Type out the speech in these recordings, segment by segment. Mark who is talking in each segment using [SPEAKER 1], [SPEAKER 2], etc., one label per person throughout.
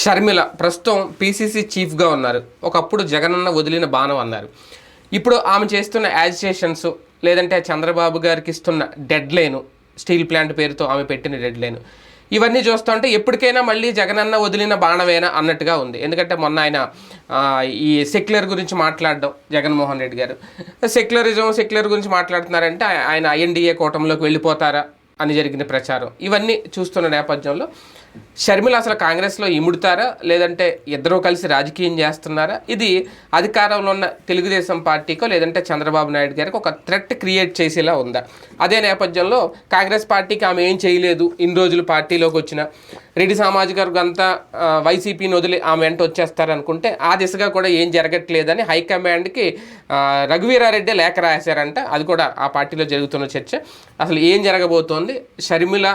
[SPEAKER 1] షర్మిల ప్రస్తుతం పీసీసీ చీఫ్గా ఉన్నారు. ఒకప్పుడు జగనన్న వదిలిన బాణం అన్నారు. ఇప్పుడు ఆమె చేస్తున్న యాజిటేషన్స్ లేదంటే చంద్రబాబు గారికి ఇస్తున్న డెడ్ లైన్ స్టీల్ ప్లాంట్ పేరుతో ఆమె పెట్టిన డెడ్ లైన్ ఇవన్నీ చూస్తుంటే ఎప్పటికైనా మళ్ళీ జగనన్న వదిలిన బాణమేనా అన్నట్టుగా ఉంది. ఎందుకంటే మొన్న ఆయన ఈ సెక్యులర్ గురించి మాట్లాడడం జగన్మోహన్ రెడ్డి గారు. సెక్యులరిజం సెక్యులర్ గురించి మాట్లాడుతున్నారంటే ఆయన ఐఎన్డీఏ కూటమిలోకి వెళ్ళిపోతారా అని జరిగిన ప్రచారం. ఇవన్నీ చూస్తున్న నేపథ్యంలో షర్మిల అసలు కాంగ్రెస్లో ఇముడుతారా? లేదంటే ఇద్దరూ కలిసి రాజకీయం చేస్తున్నారా? ఇది అధికారంలో ఉన్న తెలుగుదేశం పార్టీకో లేదంటే చంద్రబాబు నాయుడు గారికి ఒక థ్రెట్ క్రియేట్ చేసేలా ఉందా? అదే నేపథ్యంలో కాంగ్రెస్ పార్టీకి ఆమె ఏం చేయలేదు? ఇన్ని రోజులు పార్టీలోకి వచ్చిన రెడ్డి సామాజిక వర్గం అంతా వైసీపీని వదిలి ఆమె వెంట వచ్చేస్తారనుకుంటే ఆ దిశగా కూడా ఏం జరగట్లేదని హైకమాండ్కి రఘువీరారెడ్డి లేఖ రాశారంట. అది కూడా ఆ పార్టీలో జరుగుతున్న చర్చ. అసలు ఏం జరగబోతోంది? షర్మిల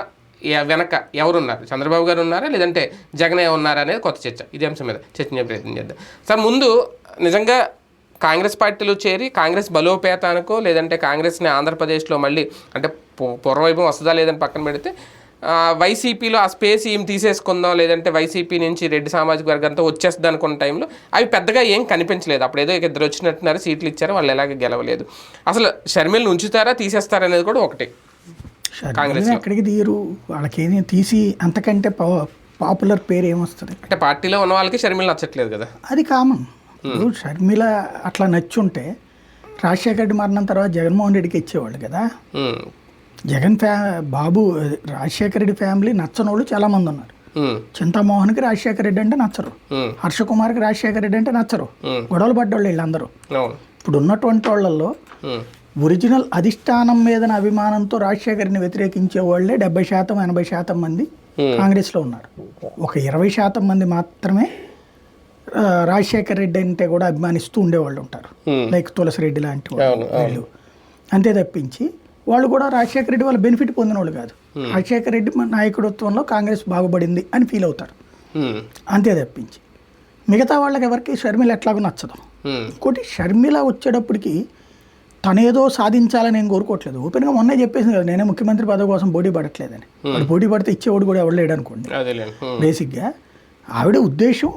[SPEAKER 1] వెనక ఎవరున్నారు? చంద్రబాబు గారు ఉన్నారా? లేదంటే జగన్ ఉన్నారా అనేది కొత్త చర్చ. ఇదే అంశం మీద చర్చించే ప్రయత్నం చేద్దాం. సార్ ముందు నిజంగా కాంగ్రెస్ పార్టీలో చేరి కాంగ్రెస్ బలోపేతానికో లేదంటే కాంగ్రెస్ని ఆంధ్రప్రదేశ్లో మళ్ళీ అంటే పూ- పూర్వవైభవం వస్తుందా లేదని పక్కన పెడితే వైసీపీలో ఆ స్పేస్ ఏం తీసేసుకుందాం? లేదంటే వైసీపీ నుంచి రెడ్డి సామాజిక వర్గంతో వచ్చేస్తుంది అనుకున్న టైంలో అవి పెద్దగా ఏం కనిపించలేదు. అప్పుడు ఏదో ఇక ఇద్దరు వచ్చినట్టున్నారు సీట్లు ఇచ్చారు వాళ్ళు ఎలాగ గెలవలేదు. అసలు షర్మిల్ని ఉంచుతారా తీసేస్తారా అనేది కూడా ఒకటి.
[SPEAKER 2] షర్మిలని ఎక్కడికి తీయరు. వాళ్ళకేమీ తీసి అంతకంటే పాపులర్ పేరు ఏమొస్తుంది
[SPEAKER 1] అంటే పార్టీలో ఉన్న వాళ్ళకి షర్మిల నచ్చట్లేదు కదా.
[SPEAKER 2] అది కామన్. ఇప్పుడు షర్మిల అట్లా నచ్చుంటే రాజశేఖర రెడ్డి మరణం తర్వాత జగన్మోహన్ రెడ్డికి ఇచ్చేవాళ్ళు కదా. జగన్ ఫ్యా బాబు రాజశేఖర రెడ్డి ఫ్యామిలీ నచ్చని వాళ్ళు చాలామంది ఉన్నారు.
[SPEAKER 1] ఉమ్,
[SPEAKER 2] చింతామోహన్కి రాజశేఖర రెడ్డి అంటే నచ్చరు. హర్ష కుమార్కి రాజశేఖర రెడ్డి అంటే నచ్చరు. గొడవలు పడ్డోళ్ళు వీళ్ళందరూ. ఇప్పుడు ఉన్నటువంటి వాళ్ళల్లో ఒరిజినల్ అధిష్టానం మీదన అభిమానంతో రాజశేఖర్ని వ్యతిరేకించే వాళ్ళే డెబ్బై శాతం ఎనభై శాతం మంది కాంగ్రెస్లో ఉన్నారు. ఒక ఇరవై శాతం మంది మాత్రమే రాజశేఖర్ రెడ్డి అంటే కూడా అభిమానిస్తూ ఉండేవాళ్ళు ఉంటారు.
[SPEAKER 1] Hmm.
[SPEAKER 2] లైక్ తులసిరెడ్డి లాంటి వాళ్ళు. అంతే తప్పించి వాళ్ళు కూడా రాజశేఖర రెడ్డి వాళ్ళ బెనిఫిట్ పొందిన వాళ్ళు కాదు. రాజశేఖర రెడ్డి మన నాయకత్వంలో కాంగ్రెస్ బాగుపడింది అని ఫీల్ అవుతారు. అంతే తప్పించి మిగతా వాళ్ళకి ఎవరికి షర్మిల ఎట్లాగో నచ్చదు. ఇంకోటి షర్మిల వచ్చేటప్పటికి తనేదో సాధించాలని నేను కోరుకోవట్లేదు. ఓపెన్గా మొన్నే చెప్పేసింది కదా నేనే ముఖ్యమంత్రి పదవి కోసం పోటీ పడట్లేదని. వాడు పోటీ పడితే ఇచ్చేవాడు కూడా ఎవడు లేడు అనుకోండి బేసిక్గా ఆవిడ ఉద్దేశం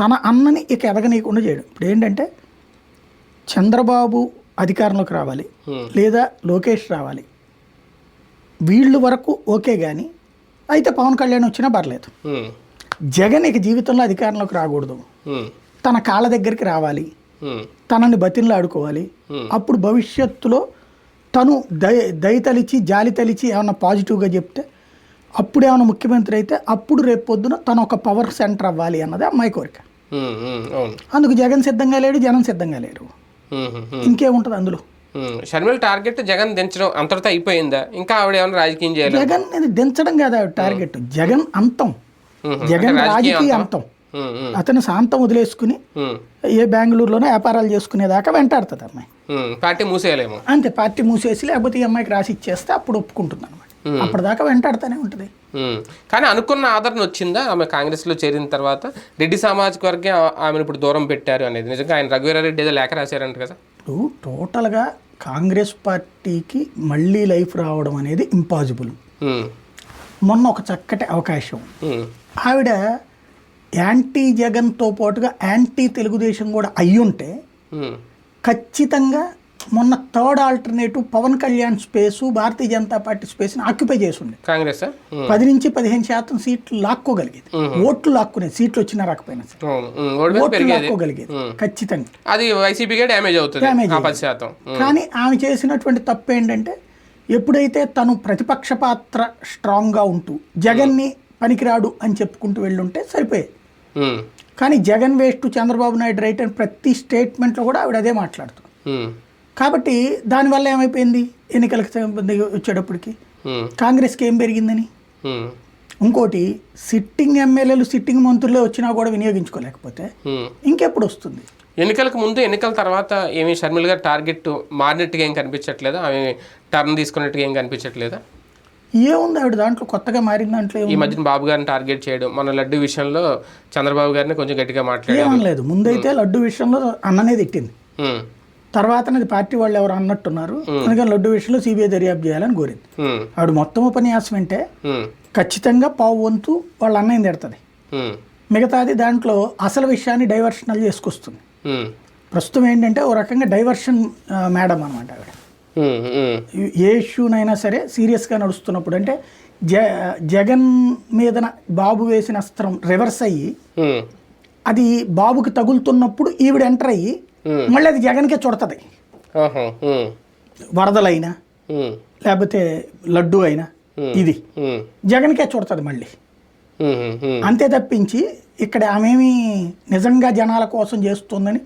[SPEAKER 2] తన అన్నని ఇక ఎదగనీయకుండా చేయడం. ఇప్పుడు ఏంటంటే చంద్రబాబు అధికారంలోకి రావాలి. లేదా లోకేష్ రావాలి. వీళ్ళు వరకు ఓకే కానీ అయితే పవన్ కళ్యాణ్ వచ్చినా పర్లేదు. జగన్ ఇక జీవితంలో అధికారంలోకి రాకూడదు. తన కాళ్ళ దగ్గరికి రావాలి. తనని బతిన్లు ఆడుకోవాలి
[SPEAKER 1] Hmm.
[SPEAKER 2] అప్పుడు భవిష్యత్తులో తను దయ దయ తలిచి జాలి తలిచి ఏమన్నా పాజిటివ్గా చెప్తే అప్పుడు ఏమైనా ముఖ్యమంత్రి అయితే అప్పుడు రేపు పొద్దున తను ఒక పవర్ సెంటర్ అవ్వాలి అన్నది అమ్మాయి కోరిక. అందుకు జగన్ సిద్ధంగా లేడు జనం సిద్ధంగా లేరు. ఇంకేముంటుంది అందులో?
[SPEAKER 1] షర్మిల టార్గెట్ జగన్ దించడం అంతటితో అయిపోయిందా? ఇంకా ఆవిడ ఏమైనా రాజకీయం చేయాలి?
[SPEAKER 2] జగన్ దించడం కాదు టార్గెట్. జగన్ అంతం. జగన్
[SPEAKER 1] రాజకీయ అంతం.
[SPEAKER 2] అతను శాంతం వదిలేసుకుని ఏ బెంగళూరులోనే వ్యాపారాలు చేసుకునేదాకా వెంటాడుతుంది అమ్మాయి.
[SPEAKER 1] పార్టీ మూసేయలేము.
[SPEAKER 2] అంతే పార్టీ మూసేసి లేకపోతే ఈ అమ్మాయికి రాసి ఇచ్చేస్తే అప్పుడు ఒప్పుకుంటుంది అనమాట అప్పటిదాకా వెంటాడుతూనే ఉంటుంది.
[SPEAKER 1] కానీ అనుకున్న ఆదరణ వచ్చిందా? ఆమె కాంగ్రెస్లో చేరిన తర్వాత రెడ్డి సామాజిక వర్గం ఆమెను ఇప్పుడు దూరం పెట్టారు అనేది. నిజంగా ఆయన రఘువీరారెడ్డి ఏదో లేఖ రాశారంట కదా.
[SPEAKER 2] ఇప్పుడు టోటల్గా కాంగ్రెస్ పార్టీకి మళ్ళీ లైఫ్ రావడం అనేది ఇంపాసిబుల్. మొన్న ఒక చక్కటి అవకాశం. ఆవిడ యాంటీ జగన్తో పాటుగా యాంటీ తెలుగుదేశం కూడా అయ్యుంటే ఖచ్చితంగా మొన్న third alternative Pawan Kalyan space Bharatiya Janata Party స్పేస్ని occupy చేసి ఉండే
[SPEAKER 1] కాంగ్రెస్
[SPEAKER 2] పది నుంచి పదిహేను శాతం సీట్లు లాక్కోగలిగేది. ఓట్లు లాక్కునేది సీట్లు వచ్చినా రాకపోయినా ఓట్లు లాక్కోగలిగేది. ఖచ్చితంగా.
[SPEAKER 1] అది వైసీపీకే డ్యామేజ్ అవుతుంది. శాతం.
[SPEAKER 2] కానీ ఆమె చేసినటువంటి తప్పు ఏంటంటే ఎప్పుడైతే తను ప్రతిపక్ష పాత్ర స్ట్రాంగ్గా ఉంటూ జగన్ని పనికిరాడు అని చెప్పుకుంటూ వెళ్ళుంటే సరిపోయేది.
[SPEAKER 1] ఉమ్,
[SPEAKER 2] కానీ జగన్ వేస్ట్ చంద్రబాబు నాయుడు రైట్ అని ప్రతి స్టేట్మెంట్లో కూడా ఆవిడ అదే మాట్లాడుతుంది. కాబట్టి దానివల్ల ఏమైపోయింది? ఎన్నికలకు సంబంధి వచ్చేటప్పటికి కాంగ్రెస్కి ఏం పెరిగిందని? ఇంకోటి సిట్టింగ్ ఎమ్మెల్యేలు సిట్టింగ్ మంత్రులే వచ్చినా కూడా వినియోగించుకోలేకపోతే. ఇంకెప్పుడు వస్తుంది?
[SPEAKER 1] ఎన్నికలకు ముందు ఎన్నికల తర్వాత ఏమి షర్మిల గారు టార్గెట్ మారినట్టుగా ఏం కనిపించట్లేదా? ఆమె టర్న్ తీసుకున్నట్టుగా ఏం కనిపించట్లేదా?
[SPEAKER 2] ఏముంది ఆవిడ దాంట్లో? కొత్తగా మారిన దాంట్లో
[SPEAKER 1] ఈ? మధ్యన బాబు గారిని టార్గెట్ చేయడం మన లడ్డు విషయంలో చంద్రబాబు గారిని కొంచెం గట్టిగా మాట్లాడారు.
[SPEAKER 2] ఏమనలేదు ముందైతే లడ్డు విషయంలో అన్ననే తిట్టింది. తర్వాత అది పార్టీ వాళ్ళు ఎవరు అన్నట్టున్నారు. అందుకని లడ్డు విషయంలో సిబిఐ దర్యాప్తు చేయాలని కోరింది. ఆవిడ మొత్తం ఉపన్యాసం అంటే ఖచ్చితంగా పావు వంతు వాళ్ళ అన్నయ్య తిడుతుంది. మిగతాది దాంట్లో అసలు విషయాన్ని డైవర్షనల్ చేసుకొస్తుంది. ప్రస్తుతం ఏంటంటే ఓ రకంగా డైవర్షన్ మేడం అనమాట ఆవిడ. ఏ ఇష్యూనైనా సరే సీరియస్గా నడుస్తున్నప్పుడు అంటే జ జగన్ మీదన బాబు వేసిన అస్త్రం రివర్స్ అయ్యి అది బాబుకి తగులుతున్నప్పుడు ఈవిడ ఎంటర్ అయ్యి. మళ్ళీ అది జగన్కే చుడతది. వరదలైనా లేకపోతే లడ్డు అయినా ఇది జగన్కే చుడతది మళ్ళీ. అంతే తప్పించి ఇక్కడ ఆమెమి నిజంగా జనాల కోసం చేస్తుందని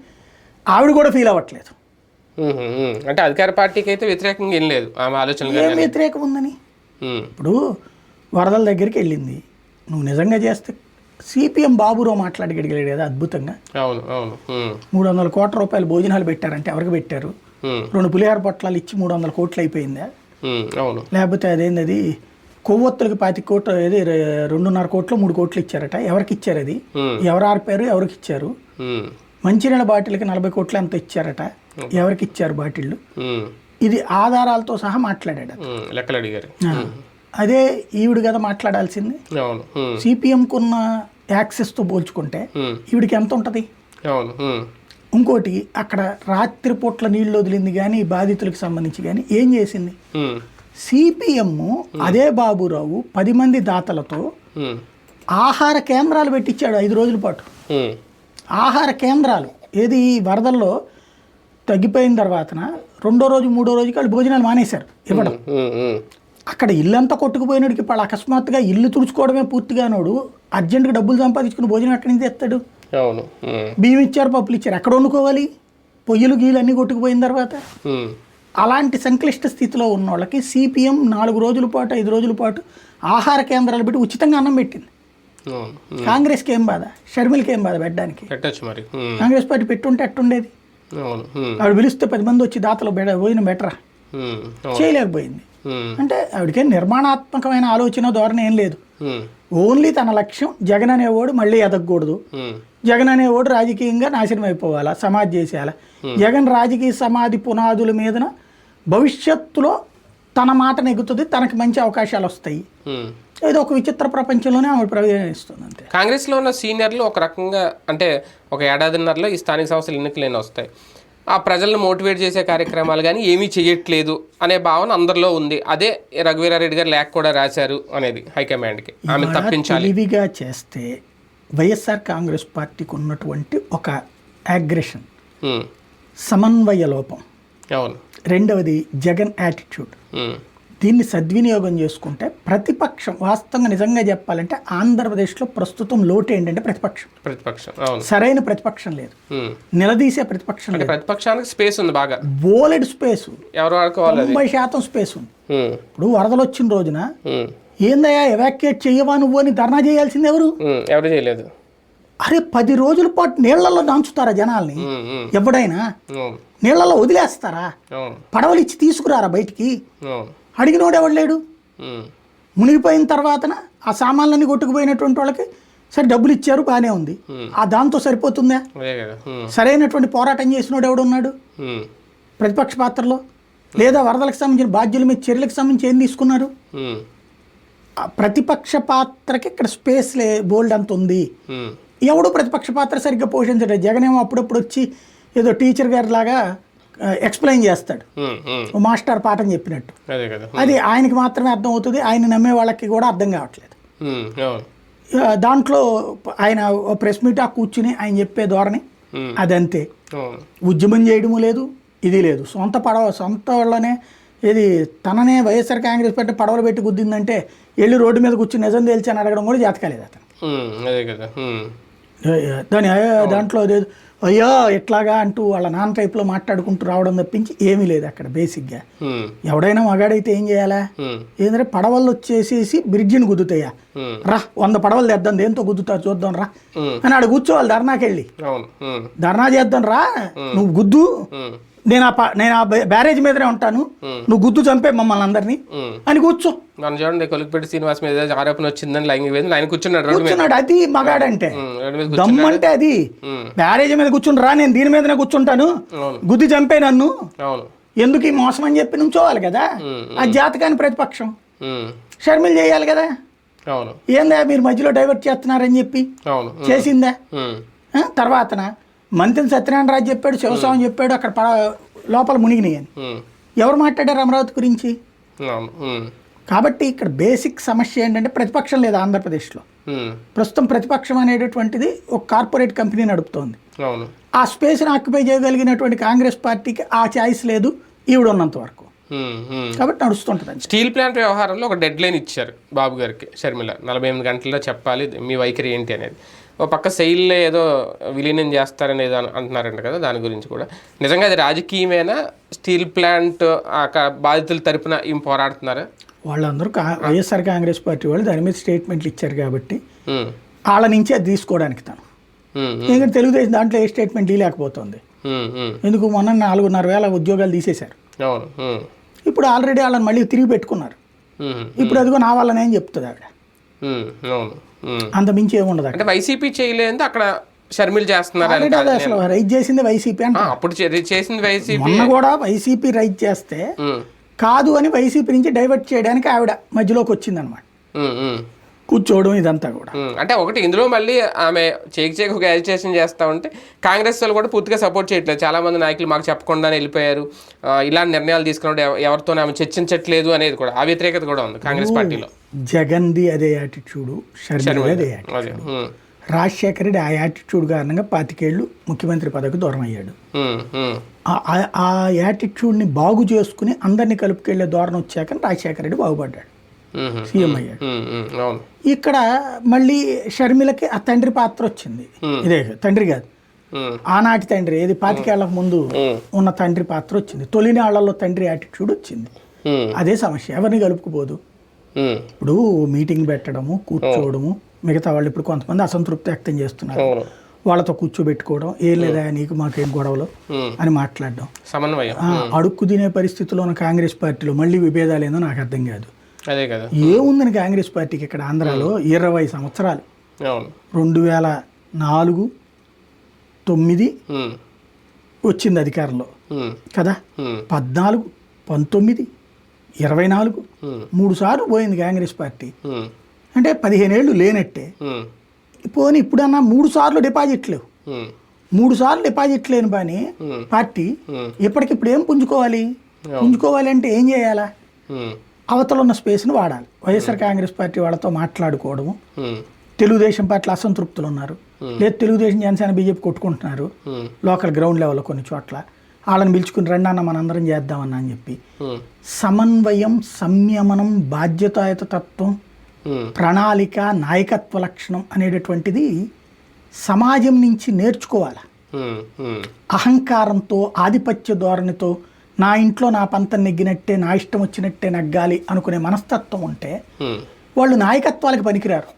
[SPEAKER 2] ఆవిడ కూడా ఫీల్ అవ్వట్లేదు.
[SPEAKER 1] అంటే అధికార పార్టీకి అయితే వ్యతిరేకంగా ఏం లేదు. ఆమె ఆలోచనలు
[SPEAKER 2] ఏం వ్యతిరేకం ఉందని? ఇప్పుడు వరదల దగ్గరికి వెళ్ళింది. నువ్వు నిజంగా చేస్తే సిపిఎం బాబురావు మాట్లాడగలిగాడు కదా అద్భుతంగా.
[SPEAKER 1] అవును అవును.
[SPEAKER 2] మూడు వందల కోట్ల రూపాయలు భోజనాలు పెట్టారంటే ఎవరికి పెట్టారు? రెండు పులిహార పొట్లాలు ఇచ్చి మూడు వందల కోట్లు అయిపోయిందా?
[SPEAKER 1] అవును.
[SPEAKER 2] లేకపోతే అదేంది అది కొవ్వొత్తులకి పాతి కోట్లు ఏది రెండున్నర కోట్లు మూడు కోట్లు ఇచ్చారట. ఎవరికి ఇచ్చారు అది? ఎవరు ఆర్పారు? ఎవరికి ఇచ్చారు? మంచినీళ్ళ బాటిల్కి నలభై కోట్లు ఎంత ఇచ్చారట? ఎవరికి ఇచ్చారు బాటిళ్ళు? ఇది ఆధారాలతో సహా మాట్లాడాడు
[SPEAKER 1] లెక్కలు అడిగారు.
[SPEAKER 2] అదే ఈవిడ కదా మాట్లాడాల్సింది? సిపిఎంకు ఉన్న యాక్సెస్తో పోల్చుకుంటే ఈవిడికి ఎంత ఉంటుంది? ఇంకోటి అక్కడ రాత్రిపూట్ల నీళ్ళు వదిలింది కానీ బాధితులకు సంబంధించి కానీ ఏం చేసింది? సిపిఎం అదే బాబురావు పది మంది దాతలతో ఆహార కేంద్రాలు పెట్టించాడు ఐదు రోజుల పాటు. ఆహార కేంద్రాలు ఏది ఈ వరదల్లో తగ్గిపోయిన తర్వాతన రెండో రోజు మూడో రోజుకి వాళ్ళు భోజనాలు మానేశారు ఇవ్వడం. అక్కడ ఇల్లంతా కొట్టుకుపోయినాడికి ఇప్పుడు అకస్మాత్తుగా ఇల్లు తుడుచుకోవడమే పూర్తిగానోడు అర్జెంటుగా డబ్బులు సంపాదించుకుని భోజనం ఎక్కడి నుంచి తెస్తాడు?
[SPEAKER 1] అవును ఉమ్,
[SPEAKER 2] బియ్యం ఇచ్చారు పప్పులు ఇచ్చారు. ఎక్కడ వండుకోవాలి? పొయ్యిలు గీలు అన్నీ కొట్టుకుపోయిన తర్వాత. అలాంటి సంక్లిష్ట స్థితిలో ఉన్న వాళ్ళకి సిపిఎం నాలుగు రోజుల పాటు ఐదు రోజుల పాటు ఆహార కేంద్రాలు పెట్టి ఉచితంగా అన్నం పెట్టింది. కాంగ్రెస్కి ఏం బాధ? షర్మిలకి ఏం బాధ పెట్టడానికి?
[SPEAKER 1] పెట్టచ్చు మరి.
[SPEAKER 2] కాంగ్రెస్ పార్టీ పెట్టుంటే అట్టుండేది. ఆవిడ పిలిస్తే పది మంది వచ్చి దాతలు భోజనం బెటరా? చేయలేకపోయింది. అంటే ఆవిడకేం నిర్మాణాత్మకమైన ఆలోచన ధోరణి ఏం లేదు. ఓన్లీ తన లక్ష్యం జగన్ అనేవాడు మళ్ళీ ఎదగకూడదు. జగన్ అనేవాడు రాజకీయంగా నాశనం అయిపోవాలా సమాధి చేసేయాలా? జగన్ రాజకీయ సమాధి పునాదుల మీదన భవిష్యత్తులో తన మాట నెగ్గుతుంది తనకి మంచి అవకాశాలు వస్తాయి. ఏదో ఒక విచిత్ర ప్రపంచంలోనే ఆవిడ ప్రవేశిస్తుంది అంతే.
[SPEAKER 1] కాంగ్రెస్లో ఉన్న సీనియర్లు ఒక రకంగా అంటే ఒక ఏడాదిన్నరలో ఈ స్థానిక సంస్థలు ఎన్నికలైన వస్తాయి. ఆ ప్రజలను మోటివేట్ చేసే కార్యక్రమాలు కానీ ఏమీ చేయట్లేదు అనే భావన అందరిలో ఉంది. అదే రఘువీరారెడ్డి గారు లేఖ కూడా రాశారు అనేది హైకమాండ్కి ఆమె తప్పించాలి.
[SPEAKER 2] తెలివిగా చేస్తే వైఎస్ఆర్ కాంగ్రెస్ పార్టీకి ఉన్నటువంటి ఒక అగ్రెషన్ సమన్వయ లోపం.
[SPEAKER 1] అవును.
[SPEAKER 2] రెండవది జగన్ యాటిట్యూడ్ దీన్ని సద్వినియోగం చేసుకుంటే ప్రతిపక్షం వాస్తవంగా నిజంగా చెప్పాలంటే ఆంధ్రప్రదేశ్లో ప్రస్తుతం లోటు ఏంటంటే ప్రతిపక్షం.
[SPEAKER 1] ప్రతిపక్షం
[SPEAKER 2] సరైన ప్రతిపక్షం లేదు. నిలదీసే ప్రతిపక్షం లేదు.
[SPEAKER 1] ప్రతిపక్షానికి స్పేస్ ఉంది బాగా.
[SPEAKER 2] బోలెడ్ స్పేస్ తొంభై శాతం స్పేస్ ఉంది. ఇప్పుడు వరదలు వచ్చిన రోజున ఏందయ్యా ఎవాక్యుయేట్ చేయవా నువ్వు అని ధర్నా చేయాల్సింది ఎవరు?
[SPEAKER 1] ఎవరు చేయలేదు?
[SPEAKER 2] అరే పది రోజుల పాటు నీళ్ళలో దాంచుతారా జనాల్ని? ఎవడైనా? నీళ్ళలో వదిలేస్తారా? పడవలు ఇచ్చి తీసుకురారా బయటికి? అడిగినోడు ఎవడు లేడు? మునిగిపోయిన తర్వాతన ఆ సామాన్లన్నీ కొట్టుకుపోయినటువంటి వాళ్ళకి సరే డబ్బులు ఇచ్చారు బాగానే ఉంది. ఆ దాంతో సరిపోతుందా? సరైనటువంటి పోరాటం చేసినోడు ఎవడు ఉన్నాడు?
[SPEAKER 1] ఉమ్,
[SPEAKER 2] ప్రతిపక్ష పాత్రలో? లేదా వరదలకు సంబంధించిన బాధ్యుల మీద చర్యలకు సంబంధించి ఏం తీసుకున్నారు? ప్రతిపక్ష పాత్రకి ఇక్కడ స్పేస్ లే బోల్డ్ అంత ఉంది. ఎవడు ప్రతిపక్ష పాత్ర సరిగ్గా పోషించడు? జగన్ ఏమో అప్పుడప్పుడు వచ్చి ఏదో టీచర్ గారి లాగా ఎక్స్ప్లెయిన్ చేస్తాడు. మాస్టర్ పాఠం చెప్పినట్టు.
[SPEAKER 1] అదే
[SPEAKER 2] ఆయనకి మాత్రమే అర్థం అవుతుంది ఆయన నమ్మే వాళ్ళకి కూడా అర్థం కావట్లేదు. దాంట్లో ఆయన ప్రెస్ మీట్ ఆ కూర్చుని ఆయన చెప్పే ధోరణి అదంతే. ఉద్యమం చేయడము లేదు ఇది లేదు. సొంత పడవ సొంత వాళ్ళనే ఇది తననే వైఎస్ఆర్ కాంగ్రెస్ పార్టీ పడవలు పెట్టి గుద్దిందంటే వెళ్ళి రోడ్డు మీద కూర్చుని నిజం తేల్చి అని అడగడం కూడా జాతకాలేదు అతను. దాని "ఏ, దాంట్లో అయ్యా ఎట్లాగా అంటూ వాళ్ళ నాన్న టైప్లో మాట్లాడుకుంటూ రావడం తప్పించి ఏమీ లేదు అక్కడ బేసిక్గా. ఎవడైనా మగాడైతే ఏం చేయాలా? ఏంటంటే పడవలు వచ్చేసేసి బ్రిడ్జిని గుద్దుతాయా? రా వంద పడవలు తెద్దాం దేంతో గుద్దుతా చూద్దాం రా. అని ఆడ కూర్చోవాలి ధర్నాకి వెళ్ళి
[SPEAKER 1] అవును. ఉమ్,
[SPEAKER 2] ధర్నా చేద్దాం రా. నువ్వు గుద్దు. నేను ఆ నేను ఆ బ్యా- బ్యారేజ్ మీదనే ఉంటాను. నువ్వు గుద్దు చంపే మమ్మల్ని అందరినీ. అని కూర్చో.
[SPEAKER 1] మనం చూడండి కొలికిపెట్టి శ్రీనివాస్ మీద ఆరోపణ వచ్చిందని లైంగిక వేదిక ఆయన కూర్చున్నాడు
[SPEAKER 2] కూర్చున్నాడు అది మగాడంటే.
[SPEAKER 1] ఉమ్, రోడ్డు మీద
[SPEAKER 2] దమ్ము
[SPEAKER 1] కూర్చున్నాడు.
[SPEAKER 2] అంటే అది. బ్యారేజ్ మీద కూర్చుని రా నేను దీని మీదనే కూర్చుంటాను. గుద్ది చంపే నన్ను. ఎందుకు ఈ మోసం అని చెప్పి నుంచోవాలి కదా? ఆ జాతకాన్ని ప్రతిపక్షం. షర్మిలు చేయాలి కదా? ఏందా మీరు మధ్యలో డైవర్ట్ చేస్తున్నారని చెప్పి? చేసిందా? తర్వాతన? మంత్రి సత్యనారాయణ రాజు చెప్పాడు శివస్వామి చెప్పాడు అక్కడ లోపల మునిగినాయి అని.
[SPEAKER 1] ఉమ్,
[SPEAKER 2] ఎవరు మాట్లాడారు అమరావతి గురించి? కాబట్టి ఇక్కడ బేసిక్ సమస్య ఏంటంటే ప్రతిపక్షం లేదు ఆంధ్రప్రదేశ్లో. ప్రస్తుతం ప్రతిపక్షం అనేటటువంటిది ఒక కార్పొరేట్ కంపెనీ నడుపుతోంది. ఆ స్పేస్ని ఆక్యుపై చేయగలిగినటువంటి కాంగ్రెస్ పార్టీకి ఆ ఛాయిస్ లేదు ఈవిడ ఉన్నంత వరకు. కాబట్టి నడుస్తుంటుంది
[SPEAKER 1] స్టీల్ ప్లాంట్ వ్యవహారంలో ఒక డెడ్ లైన్ ఇచ్చారు బాబు గారికి షర్మిల. నలభై ఎనిమిది గంటల్లో చెప్పాలి మీ వైఖరి ఏంటి అనేది. ఓ పక్క సెయిల్లో ఏదో విలీనం చేస్తారని ఏదో అంటున్నారంట కదా దాని గురించి కూడా. నిజంగా అది రాజకీయమేనా? స్టీల్ ప్లాంట్ బాధితుల తరపున ఏం పోరాడుతున్నారా?
[SPEAKER 2] వాళ్ళందరూ వైఎస్ఆర్ కాంగ్రెస్ పార్టీ వాళ్ళు దాని మీద స్టేట్మెంట్లు ఇచ్చారు కాబట్టి వాళ్ళ నుంచి అది తీసుకోవడానికి తను. ఎందుకంటే తెలుగుదేశం దాంట్లో ఏ స్టేట్మెంట్ లేకపోతుంది ఎందుకు మొన్న నాలుగున్నర వేల ఉద్యోగాలు తీసేశారు. ఇప్పుడు ఆల్రెడీ వాళ్ళని మళ్ళీ తిరిగి పెట్టుకున్నారు. ఇప్పుడు అదిగో నా వల్లనే అని చెప్తుంది ఆవిడ. అంత మించి ఏముండదు
[SPEAKER 1] అంటే వైసీపీ చేయలేదు అక్కడ షర్మిలు చేస్తున్నారు
[SPEAKER 2] అసలు రైజ్ చేసింది వైసీపీ అంటే.
[SPEAKER 1] అప్పుడు చేసింది వైసీపీ.
[SPEAKER 2] మొన్న కూడా వైసీపీ రైజ్ చేస్తే కాదు అని వైసీపీ నుంచి డైవర్ట్ చేయడానికి ఆవిడ మధ్యలోకి వచ్చిందనమాట
[SPEAKER 1] ఉమ్, ఉమ్.
[SPEAKER 2] కూర్చోవడం ఇదంతా కూడా.
[SPEAKER 1] అంటే ఒకటి ఇందులో మళ్ళీ ఆమె చేకి చేకి ఒక అజిటేషన్ చేస్తా ఉంటే కాంగ్రెస్ వాళ్ళు కూడా పూర్తిగా సపోర్ట్ చేయట్లేదు. చాలా మంది నాయకులు మాకు చెప్పకుండానే వెళ్ళిపోయారు. ఇలాంటి నిర్ణయాలు తీసుకున్నప్పుడు ఎవ- ఎవరితో ఆమె చర్చించట్లేదు అనేది కూడా ఆ వ్యతిరేకత కూడా ఉంది కాంగ్రెస్ పార్టీలో.
[SPEAKER 2] జగన్ది అదే యాటిట్యూడు అదే రాజశేఖర రెడ్డి ఆ యాటిట్యూడ్ కారణంగా పాతికేళ్ళు ముఖ్యమంత్రి పదవికి దూరం అయ్యాడు ఆ- యాటిట్యూడ్ని బాగు చేసుకుని అందరినీ కలుపుకెళ్ళే ధోరణి వచ్చాక రాజశేఖర రెడ్డి బాగుపడ్డాడు. సీఎం అయ్యాడు. ఇక్కడ మళ్ళీ షర్మిలకి ఆ తండ్రి పాత్ర వచ్చింది. ఇదే తండ్రి కాదు. ఆనాటి తండ్రి ఏది పాతికేళ్ళకు ముందు ఉన్న తండ్రి పాత్ర వచ్చింది. తొలినాళ్ళలో తండ్రి యాటిట్యూడ్ వచ్చింది. అదే సమస్య. ఎవరిని కలుపుకుపోదు? ఇప్పుడు మీటింగ్ పెట్టడము కూర్చోవడము మిగతా వాళ్ళు ఇప్పుడు కొంతమంది అసంతృప్తి వ్యక్తం చేస్తున్నారు. వాళ్ళతో కూర్చోబెట్టుకోవడం ఏం లేదా నీకు మాకేం గొడవలు అని మాట్లాడడం. అడుక్కు తినే పరిస్థితిలో ఉన్న కాంగ్రెస్ పార్టీలో మళ్ళీ విభేదాలు ఏందో నాకు అర్థం కాదు.
[SPEAKER 1] అదే కదా.
[SPEAKER 2] ఏముందని కాంగ్రెస్ పార్టీకి ఇక్కడ ఆంధ్రాలో ఇరవై సంవత్సరాలు. రెండు వేల నాలుగు తొమ్మిది వచ్చింది అధికారంలో. కదా? పద్నాలుగు పంతొమ్మిది ఇరవై నాలుగు మూడు సార్లు పోయింది కాంగ్రెస్ పార్టీ. అంటే పదిహేను ఏళ్ళు లేనట్టే పోనీ ఇప్పుడన్నా మూడు సార్లు డిపాజిట్ లేవు. మూడు సార్లు డిపాజిట్ లేని పని పార్టీ ఇప్పటికిప్పుడు ఏం పుంజుకోవాలి? పుంజుకోవాలి అంటే ఏం చేయాలా? అవతల ఉన్న స్పేస్ని వాడాలి. వైఎస్ఆర్ కాంగ్రెస్ పార్టీ వాళ్ళతో మాట్లాడుకోవడము.
[SPEAKER 1] ఉమ్,
[SPEAKER 2] తెలుగుదేశం పట్ల అసంతృప్తులు ఉన్నారు. లేదు తెలుగుదేశం జనసేన బీజేపీ కొట్టుకుంటున్నారు. లోకల్ గ్రౌండ్ లెవెల్లో కొన్ని చోట్ల. వాళ్ళని పిలుచుకుని రండి అన్న మనందరం చేద్దామన్నా అని చెప్పి. సమన్వయం సంయమనం బాధ్యతాయుత తత్వం ప్రణాళిక నాయకత్వ లక్షణం అనేటటువంటిది సమాజం నుంచి నేర్చుకోవాలి. అహంకారంతో ఆధిపత్య ధోరణితో నా ఇంట్లో నా పంతం నెగ్గినట్టే నా ఇష్టం వచ్చినట్టే నగ్గాలి అనుకునే మనస్తత్వం ఉంటే వాళ్ళు నాయకత్వాలకు పనికిరారు.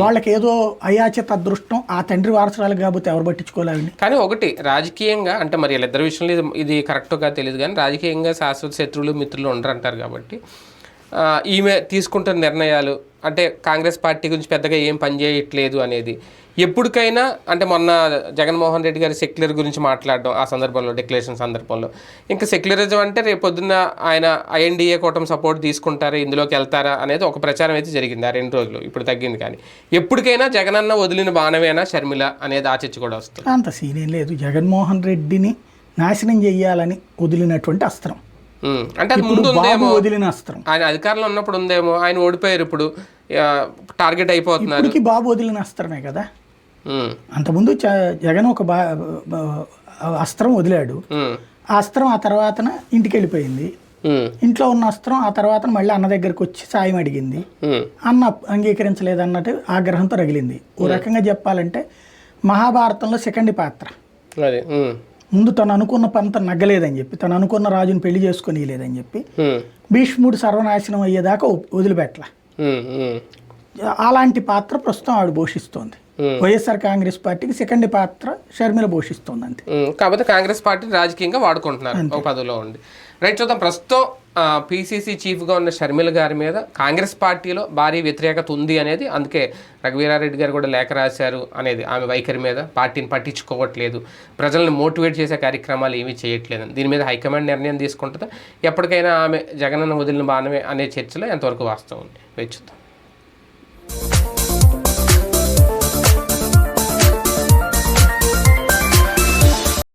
[SPEAKER 2] వాళ్ళకి ఏదో అయాచిత అదృష్టం ఆ తండ్రి వారసురాలు కాకపోతే ఎవరు పట్టించుకోలేని
[SPEAKER 1] కానీ ఒకటి రాజకీయంగా అంటే మరి వీళ్ళిద్దరి విషయంలో ఇది ఇది కరెక్ట్గా తెలియదు కానీ రాజకీయంగా శాశ్వత శత్రువులు మిత్రులు ఉండరు అంటారు కాబట్టి ఈమె తీసుకుంటున్న నిర్ణయాలు అంటే కాంగ్రెస్ పార్టీ గురించి పెద్దగా ఏం పనిచేయట్లేదు అనేది ఎప్పటికైనా అంటే మొన్న జగన్మోహన్ రెడ్డి గారి సెక్యులర్ గురించి మాట్లాడడం ఆ సందర్భంలో డిక్లరేషన్ సందర్భంలో. ఇంకా సెక్యులరిజం అంటే రేపు పొద్దున్న ఆయన ఐఎన్డిఏ కూటమి సపోర్ట్ తీసుకుంటారా ఇందులోకి వెళ్తారా అనేది ఒక ప్రచారం అయితే జరిగింది ఆ రెండు రోజులు. ఇప్పుడు తగ్గింది కానీ. ఎప్పటికైనా జగనన్న వదిలిన బాణమేనా షర్మిల అనేది ఆ చర్చ కూడా వస్తుంది.
[SPEAKER 2] అంత సీన్ ఏం లేదు. జగన్మోహన్ రెడ్డిని నాశనం చెయ్యాలని వదిలినటువంటి అస్త్రం.
[SPEAKER 1] అంటే అది ముందు ఉందేమో
[SPEAKER 2] వదిలిన అస్త్రం.
[SPEAKER 1] ఆయన అధికారంలో ఉన్నప్పుడు ఉందేమో ఆయన ఓడిపోయారు ఇప్పుడు టార్గెట్ అయిపోతున్నారు.
[SPEAKER 2] బాబు వదిలిన అస్త్రమే కదా. అంతకుముందు జగన్ ఒక బా అస్త్రం వదిలాడు. ఆ అస్త్రం ఆ తర్వాతన ఇంటికి వెళ్ళిపోయింది ఇంట్లో ఉన్న అస్త్రం ఆ తర్వాత మళ్ళీ అన్న దగ్గరికి వచ్చి సాయం అడిగింది. అన్న అంగీకరించలేదు అన్నట్టు ఆగ్రహంతో రగిలింది. ఓ రకంగా చెప్పాలంటే మహాభారతంలో సెకండ్ పాత్ర. ముందు తను అనుకున్న పంత నగ్గలేదని చెప్పి తను అనుకున్న రాజుని పెళ్ళి చేసుకొని లేదని చెప్పి భీష్ముడు సర్వనాశనం అయ్యేదాకా వదిలిపెట్టల. అలాంటి పాత్ర ప్రస్తుతం ఆవిడ పోషిస్తోంది. వైఎస్ఆర్ కాంగ్రెస్ పార్టీకి సెకండ్ పాత్ర షర్మిల పోషిస్తోంది అంతే
[SPEAKER 1] ఉమ్, కాకపోతే కాంగ్రెస్ పార్టీ రాజకీయంగా వాడుకుంటున్నారు ఒక పదవిలో ఉండి. రైట్ చూద్దాం. ప్రస్తుతం పీసీసీ చీఫ్గా ఉన్న షర్మిల గారి మీద కాంగ్రెస్ పార్టీలో భారీ వ్యతిరేకత ఉంది అనేది అందుకే రఘువీరారెడ్డి గారు కూడా లేఖ రాశారు అనేది ఆమె వైఖరి మీద. పార్టీని పట్టించుకోవట్లేదు. ప్రజల్ని మోటివేట్ చేసే కార్యక్రమాలు ఏమీ చేయట్లేదు. దీని మీద హైకమాండ్ నిర్ణయం తీసుకుంటుందా. ఎప్పటికైనా ఆమె జగనన్న వదిలిన బాణమే అనే చర్చలో ఎంతవరకు వాస్తవం ఉంది? వేచి చూద్దాం.